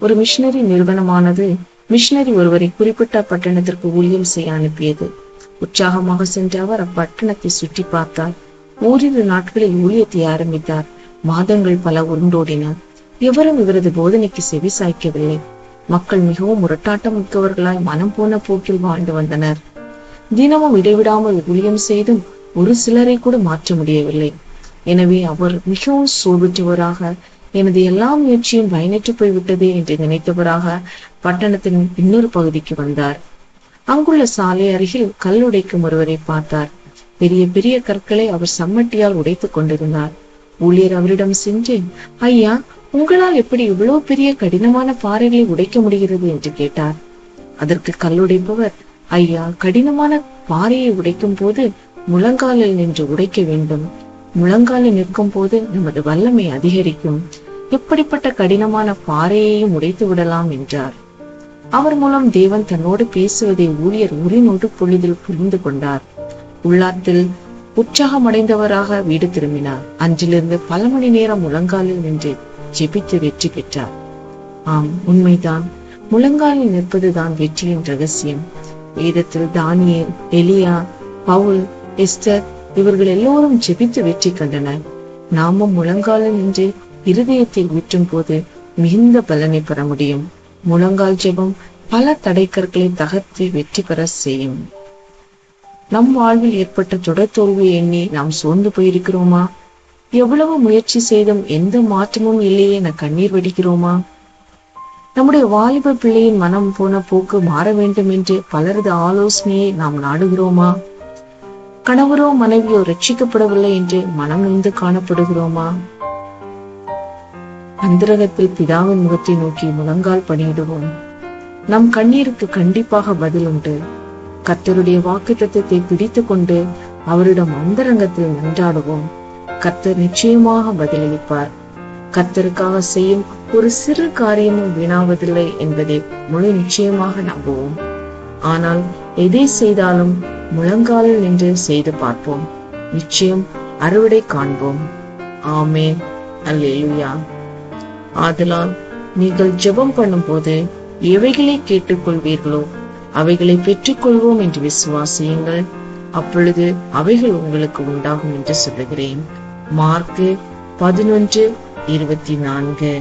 ஒரு மிஷினரி நிறுவனமானது மிஷினரி ஒருவரை குறிப்பிட்ட பட்டணத்திற்கு ஊழியம் செய்ய அனுப்பியது. உற்சாகமாக சென்ற அவர் அப்பட்டணத்தை சுற்றி பார்த்தார். ஓரிரு நாட்களில் ஊழியத்தை ஆரம்பித்தார். மாதங்கள் பல உருண்டோடின. எவரும் இவரது போதனைக்கு செவி சாய்க்கவில்லை. மக்கள் மிகவும் முரட்டாட்டம் மிக்கவர்களாய் மனம் போன போக்கில் வாழ்ந்து வந்தனர். தினமும் இடைவிடாமல் ஊழியம் செய்தும் ஒரு சிலரை கூட மாற்ற முடியவில்லை. எனவே அவர் மிகவும் சோர்வுற்றவராக எனது எல்லா முயற்சியும் பயனற்று போய்விட்டது என்று நினைத்தவராக பட்டணத்தின் இன்னொரு பகுதிக்கு வந்தார். அங்குள்ள சாலை அருகில் கல்லுடைக்கும் ஒருவரை பார்த்தார். பெரிய பெரிய கற்களை அவர் சம்மட்டியால் உடைத்துக் கொண்டிருந்தார். ஊழியர் அவரிடம் சென்று ஐயா உங்களால் எப்படி இவ்வளவு பெரிய கடினமான பாறைகளை உடைக்க முடிகிறது என்று கேட்டார். அதற்கு கல்லுடைப்பவர் ஐயா கடினமான பாறையை உடைக்கும் போது முழங்காலில் நின்று உடைக்க வேண்டும். முழங்காலில் நிற்கும் போது நமது வல்லமை அதிகரிக்கும். எப்படிப்பட்ட கடினமான பாறையையும் உடைத்து விடலாம் என்றார். அவர் மூலம் தேவன் தன்னோடு பேசுவதை ஊழியர் உரிநொடு பொழுதில் புரிந்து கொண்டார். உள்ளாத்தில் உற்சாகமடைந்தவராக வீடு திரும்பினார். அன்றிலிருந்து பல மணி நேரம் முழங்காலில் நின்று ஜெபித்து வெற்றி பெற்றார். ஆம் உண்மைதான். முழங்காலில் நிற்பதுதான் வெற்றியின் ரகசியம். வேதத்தில் தானியல் எலியா பவுல் எஸ்டர் இவர்கள் எல்லோரும் ஜெபித்து வெற்றி கண்டனர். நாமும் முழங்காலில் நின்று இருதயத்தை ஊற்றும் போது மிகுந்த பலனை பெற முடியும். முழங்கால் ஜெபம் பல தடைக்கற்களை தகர்த்து வெற்றி பெற செய்யும். நம் வாழ்வில் ஏற்பட்ட தொடர் தோல்வியை எண்ணி நாம் சோர்ந்து போயிருக்கிறோமா? எவ்வளவு முயற்சி செய்தும் எந்த மாற்றமும் இல்லையே என கண்ணீர் வடிக்கிறோமா? நம்முடைய வாலிப பிள்ளையின் மனம் போன போக்கு மாற வேண்டும் என்று பலரது ஆலோசனையை நாம் நாடுகிறோமா? கணவரோ மனைவியோ ரட்சிக்கப்படவில்லை என்று மனம் நொந்து காணப்படுகிறோமா? அந்தரகத்தில் பிதாவின் முகத்தை நோக்கி முழங்கால் பணியிடுவோம். நம் கண்ணீருக்கு கண்டிப்பாக பதில் உண்டு. கர்த்தருடைய வாக்கு தத்துவத்தை பிடித்துக் கொண்டு அவரிடம் அந்தரங்கத்தில் நின்றாடுவோம். கத்தர் நிச்சயமாக பதிலளிப்பார். கத்தருக்காக செய்யும் ஒரு சிறு காரியமும் வீணாவதில்லை என்பதை முழு நிச்சயமாக நம்புவோம். ஆனால் எதை செய்தாலும் முழங்காலில் நின்று செய்து பார்ப்போம். நிச்சயம் அறுவடை காண்போம். ஆமேன். அல்லேலுயா. ஆதலால் நீங்கள் ஜெபம் பண்ணும்போது எவைகளை கேட்டுக்கொள்வீர்களோ அவைகளை பெற்றுக்கொள்வோம் என்று விசுவாசியுங்கள். அப்பொழுது அவைகள் உங்களுக்கு உண்டாகும் என்று சொல்லுகிறேன். மார்க்கு பதினொன்று இருபத்தி நான்கு.